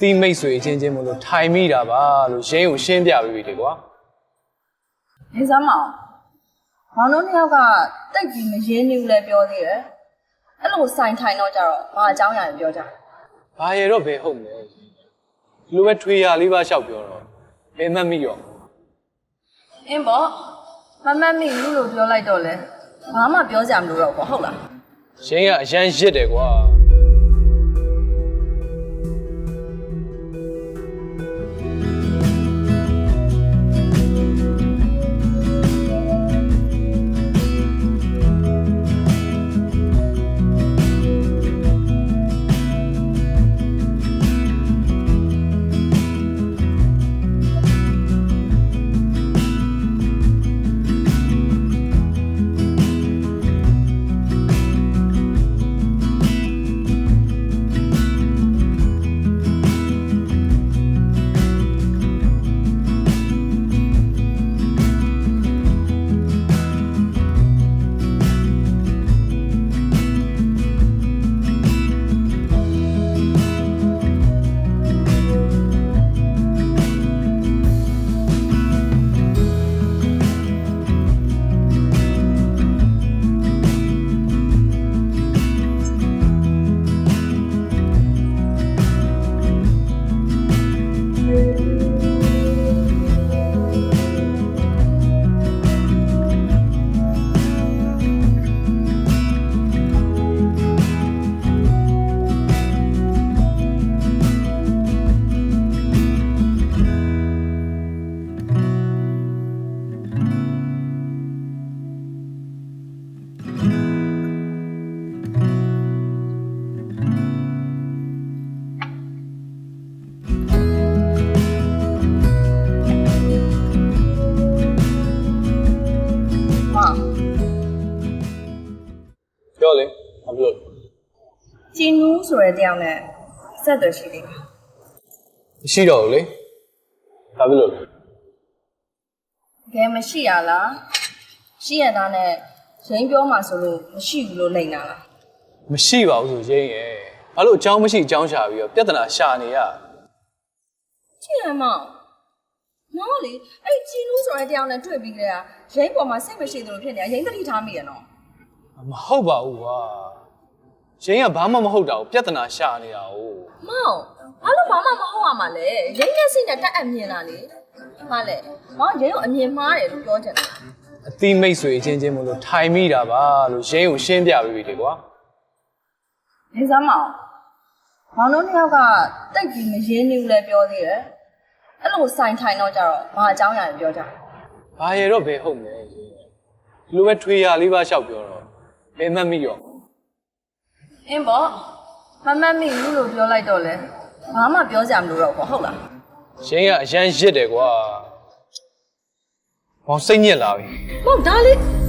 သီးမိတ်ဆွေချင်းချင်းမလို့ထိုင်မိတာပါလို့ရင်းကိုရှင်းပြပေးပြီလေကွာနေစမ်းမအောင်မောင်တို့နှစ်ယောက်ကတိတ်ပြီးမရင်းနေဘူးလဲပြောသေးတယ်အဲ့လိုဆိုင်ထိုင်တော့ကြတော့မအကြောင်းအရာတွေပြောကြတယ်ဘာရတော့ဘယ်ဟုတ်မလဲဒီလိုပဲထွေရလေးပါလျှောက်ပြောတော့ဘယ်မှတ်မိရောအင်းပေါ့မမတ်မိဘူးလို့ပြောလိုက်တော့လဲဘာမှပြောစရာမလိုတော့ဘူးဟုတ်လားရင်းကအရန်ရစ်တယ်ကွာ ဆိုတဲ့တရားနဲ့ဆက်သွယ်ရှိသေးတယ်မရှိတော့ဘူးလေဘာဖြစ်လို့လဲကဲမရှိရလားရှိရတာနဲ့ရင်းပြောမှဆိုလို့မရှိဘူးလို့လိမ့်တာလားမရှိပါဘူးဆိုရင်းရဲ့ဘာလို့အကြောင်းမရှိအကြောင်းရှာပြီးတော့ပြဿနာရှာနေရကြည့်ရမအောင်မောင်လေအဲ့ကျင်းနူးဆိုတဲ့တရားနဲ့တွေ့ပြီးကြတဲ့ရင်းပေါ်မှာစိတ်မရှိသလိုဖြစ်နေတာရင်းတတိထားမိရနော်မဟုတ်ပါဘူးကွာ ရင်းကဘာမှမဟုတ်တာကိုပြဿနာရှာနေတာ哦မောင်ဘာလို့ဘာမှမဟုတ်ရမှာလဲရင်းနဲ့စိတ်နဲ့တက်အပ်မြင်တာလေဟာလေမောင်ရင်းကိုအမြင်မှားတယ်လို့ပြောချင်တာအသီးမိတ်ဆွေချင်းချင်းမလို့ထိုင်မိတာပါလို့ရင်းကိုရှင်းပြပေးပြီလေကွာနေစမ်းမအောင်မောင်တို့နှစ်ယောက်ကတိတ်ပြီးမရင်းနေဘူးလဲပြောသေးတယ်အဲ့လိုဆိုင်ထိုင်တော့ကြတော့ဘာအကြောင်းအရာတွေပြောကြတယ်ဘာရတော့ဘယ်ဟုတ်မလဲဒီလိုပဲထွေရလေးပါလျှောက်ပြောတော့ဘယ်မှတ်မိရော အင်းပေါ့မမတ်မိဘူးလို့ပြောလိုက်တော့လဲဘာမှပြောစရာမလိုတော့ဘူးဟုတ်လားရင်းကအရန်ရစ်တယ်ကွာဘောင်စိတ်ညစ်လာပြီဟုတ်ဒါလေး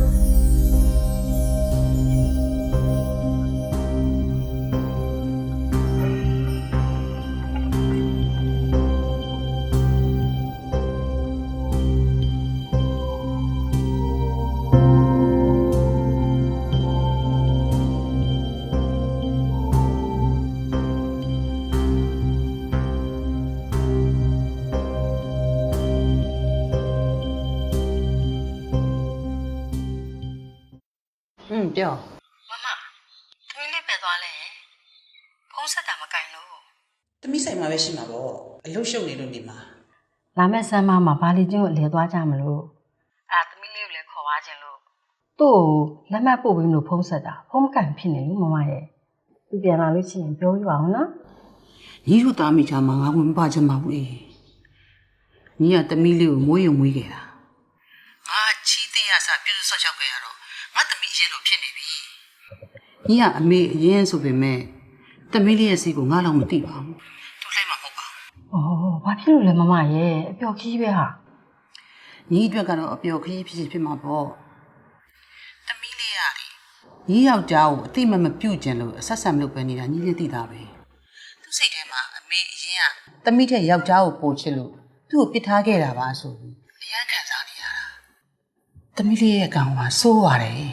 ပြောမမသမီးလေးပဲသွားလဲဖုံးဆက်တာမကင်လို့တမိဆိုင်မှာပဲရှိမှာပေါ့အလုတ်ရှုပ်နေလို့နေမှာလာမယ့်ဆမ်းမမှာဘာလီချင်းကိုအလဲသွားကြမလို့အဲ့ဒါသမီးလေးကိုလည်းခေါ်သွားခြင်းလို့သူ့ကိုလက်မှတ်ပို့ပြီးလို့ဖုံးဆက်တာဖုံးမကန်ဖြစ်နေလို့မမရဲ့သူပြန်လာလို့ရှိရင်ပြောပြပါအောင်နော်ညီတို့သားမိချာမှာငါဝင်မပါချင်ပါဘူးလေညီကတမိလေးကိုမွေးရုံမွေးခဲ့တာငါချီးတဲ့ရစားပြုစုဆောက်ရှောက်ခဲ့ရတော့ ငါတမိအရင်လိုဖြစ်နေပြီညီကအမေအရင်ဆိုပေမဲ့တမိလေးရဲ့စီကိုငါတော့မသိပါဘူးသူလိုက်မှာမဟုတ်ပါဘူး။အော်ဘာဖြစ်လို့လဲမမရဲ့အပျော်ခီးပဲဟာညီအတွက်ကတော့အပျော်ခရီးဖြစ်ဖြစ်မှာပေါ့တမိလေးရလေညီယောက်ျားကိုအတိမတ်မပြုတ်ကျင်လို့အဆက်ဆက်မလုပ်ပဲနေတာညီလေးသိတာပဲသူစိတ်ထဲမှာအမေအရင်ကတမိတဲ့ယောက်ျားကိုပို့ချစ်လို့သူ့ကိုပစ်ထားခဲ့တာပါဆိုပြီးအရန်ခံစားနေရတာ တမိလေးရဲ့ကောင်ကစိုးရတယ်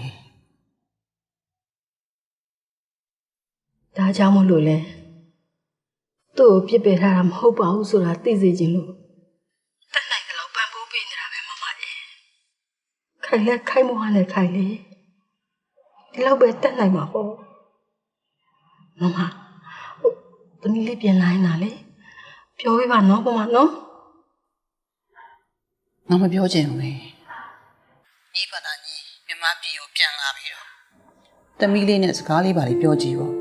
။ဒါကြောင့်မလို့လဲသူ့ကိုပြစ်ပယ်ထားတာမဟုတ်ပါဘူးဆိုတာသိစေချင်လို့တက်နိုင်တယ်လို့ပံ့ပိုးပေးနေတာပဲမမရဲ့ခိုင်လဲခိုင်မွားနဲ့ခိုင်လေဒီလောက်ပဲတက်နိုင်မှာပေါ့မမဟိုတမီးလေးပြန်လာရင်လာလေပြောပြပါနော်မမနော်ငါမပြောချင်ဘူးလေ ညီပါတာညီမြမပြည်ကိုပြန်လာပြီးတော့တမီးလေးနဲ့စကားလေးပါလေးပြောကြည့်ပေါ့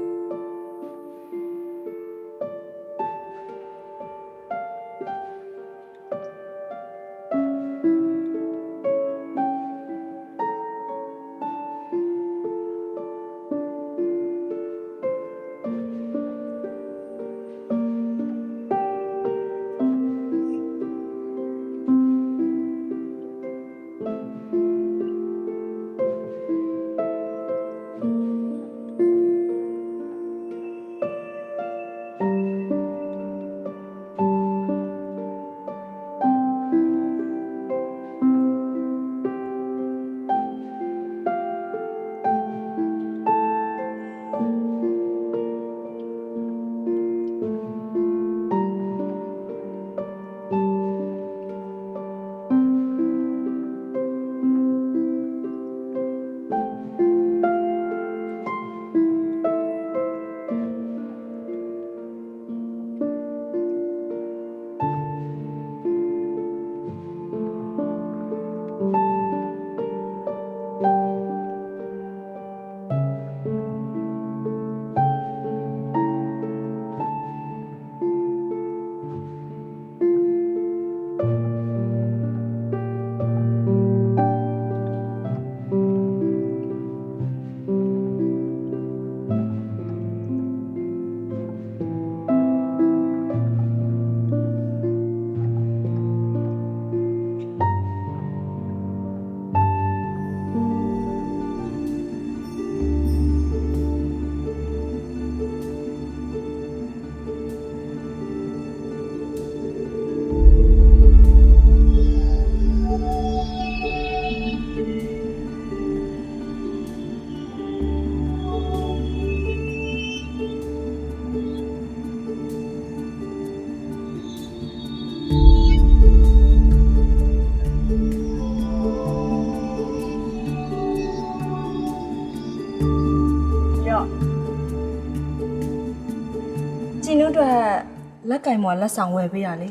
လက်ကင်မော်လက်ဆောင်ဝယ်ပေးရလေ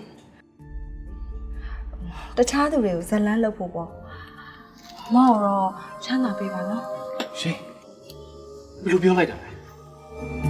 တခြားသူတွေကိုဇက်လန်းလုပ်ဖို့ပေါ့မောင်တော့ချမ်းသာပေးပါနော်ရှင်ဘယ်လိုပြောလိုက်တာလဲ